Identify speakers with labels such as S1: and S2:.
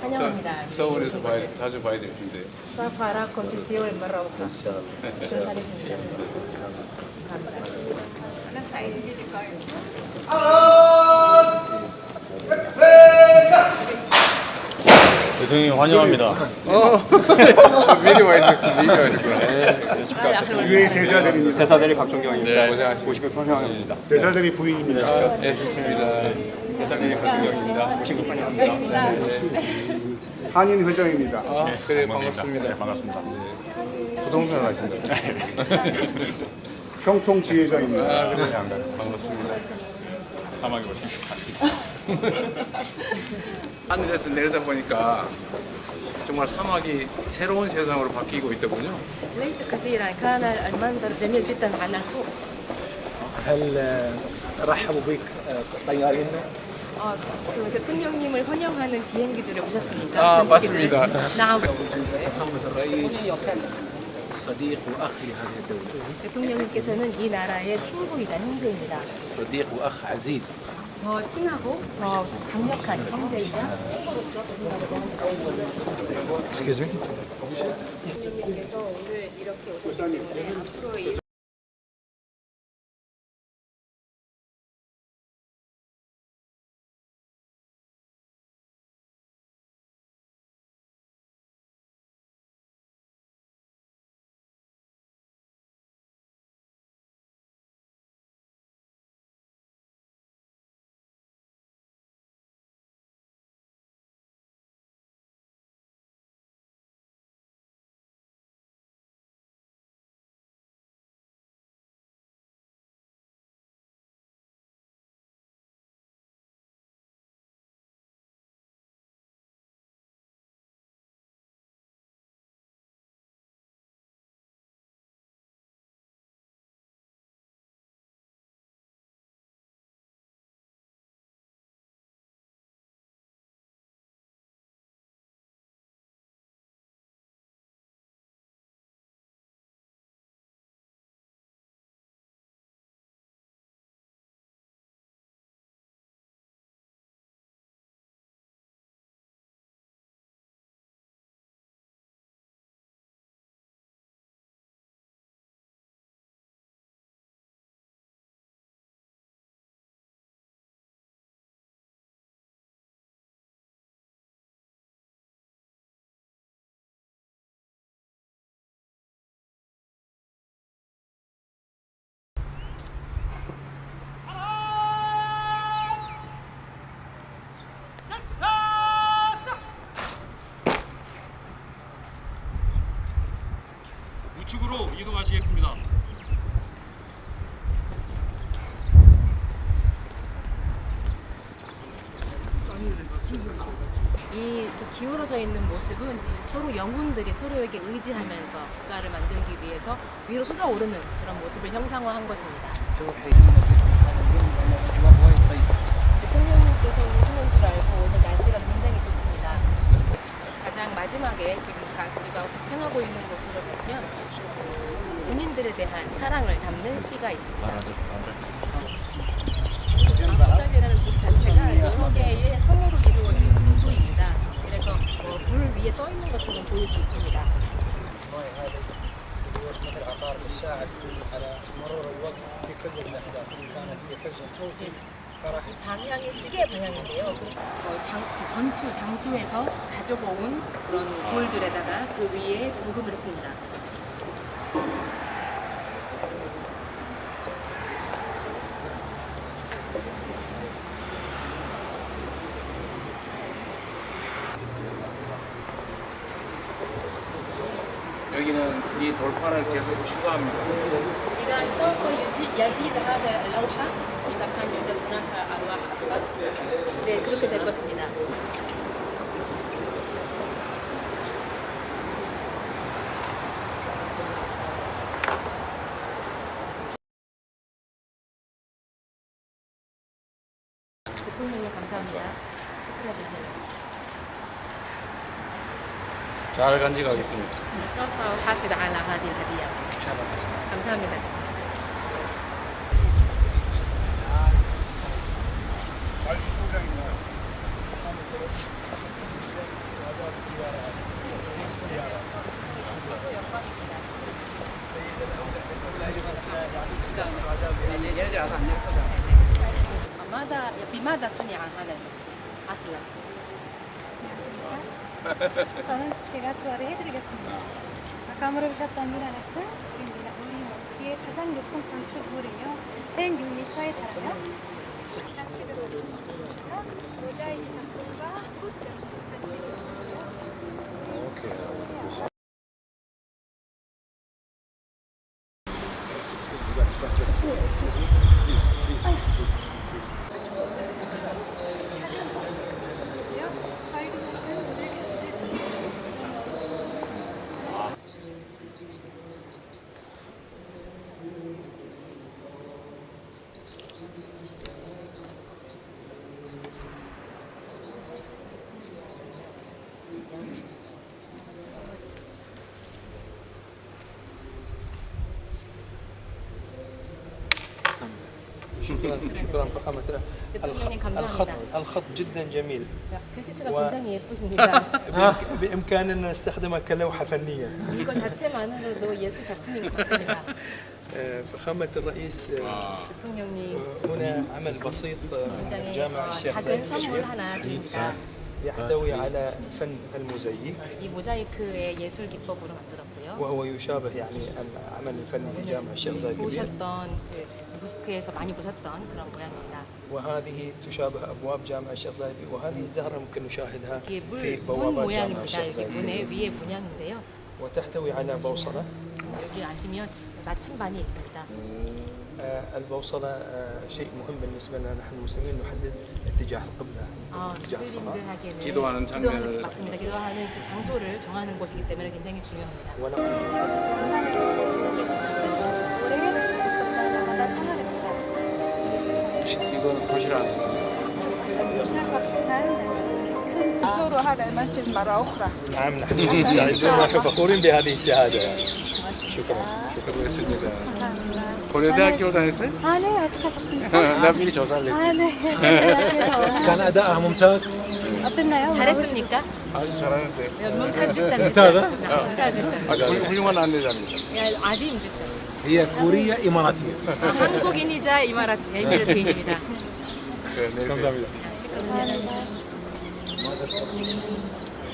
S1: 환영합니다.
S2: 서울에서 봐야, 자주 봐야 될 텐데.
S1: 사파라 콘치시오 마라오카. 출발했습니다. 감사합니다. 하나 사인 해드릴까요?
S3: 대통령 환영합니다.
S2: 미리 와 있었어, 미리 와 있었구나.
S4: 유해 대사들입니다.
S3: 대사들이 박종경입니다.
S2: 네, 고생하셨습니다.
S3: 고시급 환영합니다.
S4: 대사들이 부인입니다.
S2: 네, 좋습니다.
S3: 대사들이 박종경입니다. 고시급 환영합니다.
S4: 한인 회장입니다.
S2: 아, 그래, 반갑습니다.
S3: 네, 반갑습니다.
S2: 부동산 하신다.
S4: 평통 지회장입니다.
S2: 아, 그래, 반갑습니다.
S3: 사막에 오신
S2: 하늘에서 내려다 보니까 정말 사막이 새로운 세상으로 바뀌고 있더군요.
S1: ليس كثيرا كان المنظر جميل جدا على فوق.
S5: هل رحبوا بك طيارين
S1: 어, 그 대통령님을 환영하는 비행기들을 보셨습니까?
S2: 아,
S1: 전기들을.
S2: 맞습니다.
S1: 나
S5: فخامة الرئيس صديق وأخ لهذه الدولة
S1: 대통령님께서는 이 나라의 친구이자 형제입니다.
S5: صديق وأخ عزيز
S1: 더 친하고 더 강력한 형제이자
S5: Excuse me
S1: 대통령님께서 오늘 이렇게 오셨기 때문에 앞으로 이
S3: 우측으로 이동하시겠습니다.
S1: 이 기울어져 있는 모습은 서로 영혼들이 서로에게 의지하면서 국가를 만들기 위해서 위로 솟아오르는 그런 모습을 형상화한 것입니다. 대통령님께서 오시는 줄 알고 오늘 날씨가. 가장 마지막에 지금 우리가 향하고 있는 곳으로 보시면 군인들에 대한 사랑을 담는 시가 있습니다. 아부다비라는 아, 곳 자체가 여러 개의 섬으로 이루어 있는 군도입니다. 그래서 뭐 물 위에 떠 있는 것처럼 보일 수 있습니다.
S5: 네.
S1: 이 방향이 시계 방향인데요. 그 어, 장, 그 전투 장소에서 가져온 그런 돌들에다가 그 위에 도금을 했습니다.
S2: 여기는 이 돌판을 계속 추가합니다.
S1: 이건 서프 야시다가 알로하 아라카 아루아 학과 네 그렇게 될 것입니다. 감사합니다.
S3: 잘 간직하겠습니다.
S1: 감사합니다.
S4: 안 예쁘다. 마마다
S1: 비마다 순이 안 하는 아슬라. 그러니까?
S6: 저는 제가 조화를 해드리겠습니다. 아까 물어보셨던 미라렉스 우리입니다. 우리 모스키의 가장 높은 건축물이며 106m에 달하여 장식으로 쓰시고요. 모자이크 작품과 꽃장식 같이 오케이.
S5: شكرا شكرا فخامة. الخط الخط جدا جميل. و... بإمكاننا نستخدمه كلوحة فنية. فخامة الرئيس آه، هنا عمل بسيط آه، جامع الشيخ زايد يحتوي على فن
S1: المزيك
S5: وهو يشابه يعني العمل الفني في جامع الشيخ زايد
S1: 모스크에서 많이 보셨던 그런 모양입니다.
S5: وهذه تشابه ابواب جامع الشيخ زايد وهذه الزهره ممكن نشاهدها
S1: 이게
S5: في
S1: 물, 문
S5: بوابات جامع
S1: 모양입니다.
S5: الشيخ
S1: 여기
S5: زايد
S1: 문의
S5: الكبير
S1: 위에 문양인데요.
S5: وتحتوي على بوصله
S1: 여기 아시면 나침반이 있습니다.
S5: آه، البوصله آه، شيء مهم بالنسبه لنا نحن المسلمين نحدد اتجاه القبله
S1: 아,
S5: اتجاه الصلاه
S1: 무슬림들 하기에는
S2: 기도하는 장면을-
S1: 맞습니다. 기도하는 그 장소를 정하는 곳이기 때문에 굉장히 중요합니다.
S5: ونقوم
S6: 부산에 계신 것은 올해 있었다마다 생활입니다.
S2: 이거는
S6: شنیدن خوش را
S7: زوروا هذا المسجد مرة أخرى
S5: نعم نحن مستعدون فخورين بهذه الشهادة شكرا
S2: شكرا يا سيدنا كندا كيف تنسى؟
S6: أنا
S2: لا في
S6: جوزان
S5: كان أداءها ممتاز؟
S2: حرس النكاح
S1: ممتاز جدا ممتاز جدا
S2: كل يوم
S1: عندنا عظيم جدا
S8: هي كورية إماراتية
S1: 아, 한국인이자 이마라트 에미레트인입니다.
S2: 네, 네, 네.
S3: 감사합니다.
S1: 시끄러워요.